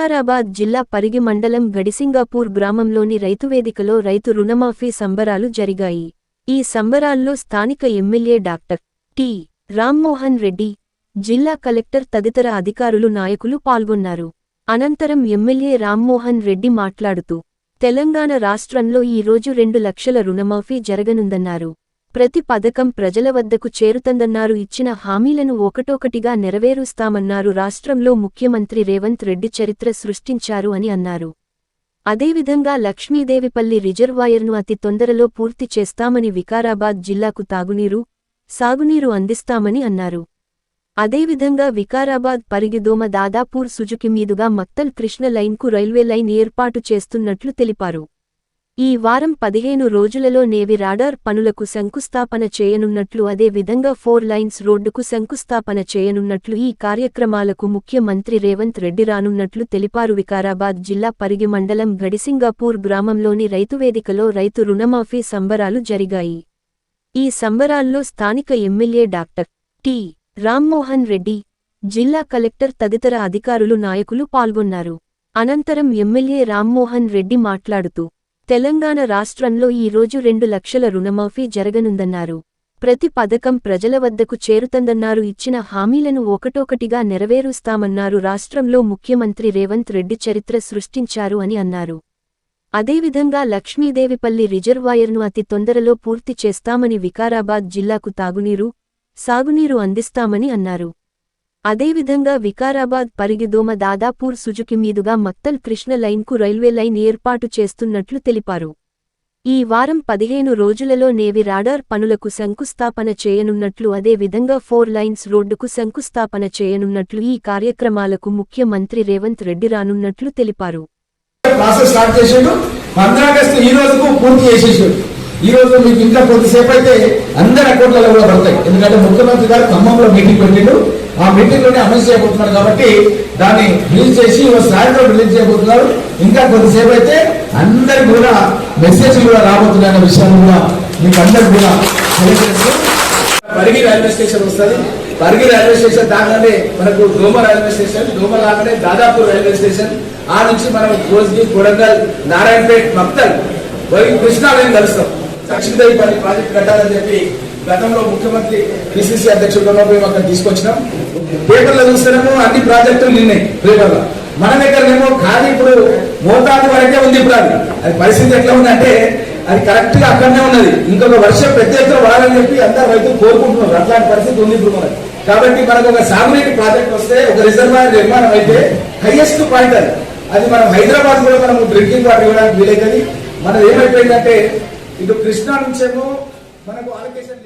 వికారాబాద్ జిల్లా పరిగి మండలం గడిసింగాపూర్ గ్రామంలోని రైతువేదికలో రైతు రుణమాఫీ సంబరాలు జరిగాయి. ఈ సంబరాల్లో స్థానిక MLA doctor T. Rammohan Reddy జిల్లా కలెక్టర్ తదితర అధికారులు నాయకులు పాల్గొన్నారు. అనంతరం ఎమ్మెల్యే రామ్మోహన్ రెడ్డి మాట్లాడుతూ తెలంగాణ రాష్ట్రంలో ఈరోజు రెండు లక్షల రుణమాఫీ జరగనుందన్నారు. ప్రతి పథకం ప్రజల వద్దకు చేరుతందన్నారు. ఇచ్చిన హామీలను ఒకటొకటిగా నెరవేరుస్తామన్నారు. రాష్ట్రంలో ముఖ్యమంత్రి రేవంత్ రెడ్డి చరిత్ర సృష్టించారు అని అన్నారు. అదేవిధంగా లక్ష్మీదేవిపల్లి రిజర్వాయర్ను అతి తొందరలో పూర్తి చేస్తామని వికారాబాద్ జిల్లాకు తాగునీరు సాగునీరు అందిస్తామని అన్నారు. అదేవిధంగా వికారాబాద్ పరిగిదోమ దాదాపూర్ సుజుకి మీదుగా మక్తల్ కృష్ణ లైన్కు రైల్వే లైన్ ఏర్పాటు చేస్తున్నట్లు తెలిపారు. ఈ వారం పదిహేను రోజులలో నేవి రాడార్ పనులకు శంకుస్థాపన చేయనున్నట్లు అదే విధంగా ఫోర్ లైన్స్ రోడ్డుకు శంకుస్థాపన చేయనున్నట్లు ఈ కార్యక్రమాలకు ముఖ్యమంత్రి రేవంత్ రెడ్డి రానున్నట్లు తెలిపారు. వికారాబాద్ జిల్లా పరిగి మండలం గడిసింగాపూర్ గ్రామంలోని రైతువేదికలో రైతు రుణమాఫీ సంబరాలు జరిగాయి. ఈ సంబరాల్లో స్థానిక MLA doctor T. Rammohan Reddy జిల్లా కలెక్టర్ తదితర అధికారులు నాయకులు పాల్గొన్నారు. అనంతరం ఎమ్మెల్యే రామ్మోహన్ రెడ్డి మాట్లాడుతూ తెలంగాణ రాష్ట్రంలో ఈ రోజు రెండు లక్షల రుణమాఫీ జరగనుందన్నారు. ప్రతి పథకం ప్రజల వద్దకు చేరుతందన్నారు. ఇచ్చిన హామీలను ఒకటొకటిగా నెరవేరుస్తామన్నారు. రాష్ట్రంలో ముఖ్యమంత్రి రేవంత్ రెడ్డి చరిత్ర సృష్టించారు అని అన్నారు. అదేవిధంగా లక్ష్మీదేవిపల్లి రిజర్వాయర్ను అతి తొందరలో పూర్తి చేస్తామని వికారాబాద్ జిల్లాకు తాగునీరు సాగునీరు అందిస్తామని అన్నారు. అదేవిధంగా వికారాబాద్ పరిగిదోమ దాదాపూర్ సుజుకి మీదుగా మక్తల్ కృష్ణ లైన్కు రైల్వే లైన్ ఏర్పాటు చేస్తున్నట్లు తెలిపారు. ఈ వారం పదిహేను రోజులలో నేవి రాడార్ పనులకు శంకుస్థాపన చేయనున్నట్లు అదే విధంగా ఫోర్ లైన్స్ రోడ్డుకు శంకుస్థాపన చేయనున్నట్లు ఈ కార్యక్రమాలకు ముఖ్యమంత్రి రేవంత్ రెడ్డి రానున్నట్లు తెలిపారు. ఈ రోజు మీకు ఇంకా కొద్దిసేపు అయితే అందరి అకౌంట్లలో కూడా పడతాయి ఎందుకంటే ముఖ్యమంత్రి గారు ఖమ్మంలో మీటింగ్ పెట్టిండు. ఆ మీటింగ్లోనే అమలు చేయబోతున్నారు కాబట్టి దాన్ని రిలీజ్ చేసి సాయంత్రం రిలీజ్ చేయబోతున్నారు. ఇంకా కొద్దిసేపు అయితే అందరికి కూడా మెసేజ్ కూడా రాబోతున్నాయి అనే విషయాన్ని కూడా మీకు అందరికి కూడా పరిగి రైల్వే స్టేషన్ వస్తుంది. పరిగి రైల్వే స్టేషన్ దాకానే మనకు డోమ రైల్వే స్టేషన్ డోమ లాగానే దాదాపూర్ రైల్వే స్టేషన్ ఆ నుంచి మనం కోస్గి కొడంగల్ నారాయణపేట్ మక్తల్ వరి కృష్ణాలయం కలుస్తాం. లక్ష్మీదేవి పల్లి ప్రాజెక్ట్ కట్టాలని చెప్పి గతంలో ముఖ్యమంత్రి పిసిసి అధ్యక్షుడు ఉన్నప్పుడు అక్కడ తీసుకొచ్చినాం. పేపర్లో చూస్తేనేమో అన్ని ప్రాజెక్టులు నిన్నాయి పేపర్లో. మన దగ్గరనేమో ఖాళీ ఇప్పుడు మోతాదు వరకే ఉంది ఇప్పుడు అది. అది పరిస్థితి ఎట్లా ఉందంటే అది కరెక్ట్గా అక్కడనే ఉన్నది. ఇంకొక వర్షం పెద్ద ఎత్తున వాడాలని చెప్పి అందరు రైతులు కోరుకుంటున్నారు. అట్లాంటి పరిస్థితి ఉంది ఇప్పుడు మనకి. కాబట్టి మనకు ఒక సాగునీటి ప్రాజెక్ట్ వస్తే ఒక రిజర్వాయర్ నిర్మాణం అయితే హైయెస్ట్ పాయింట్ అది. అది మనం హైదరాబాద్ కూడా మనం డ్రింకింగ్ వాటర్ ఇవ్వడానికి వీలైతుంది. మనం ఏమైపోయిందంటే ఇటు కృష్ణా నుంచేమో మనకు ఆలోకేషన్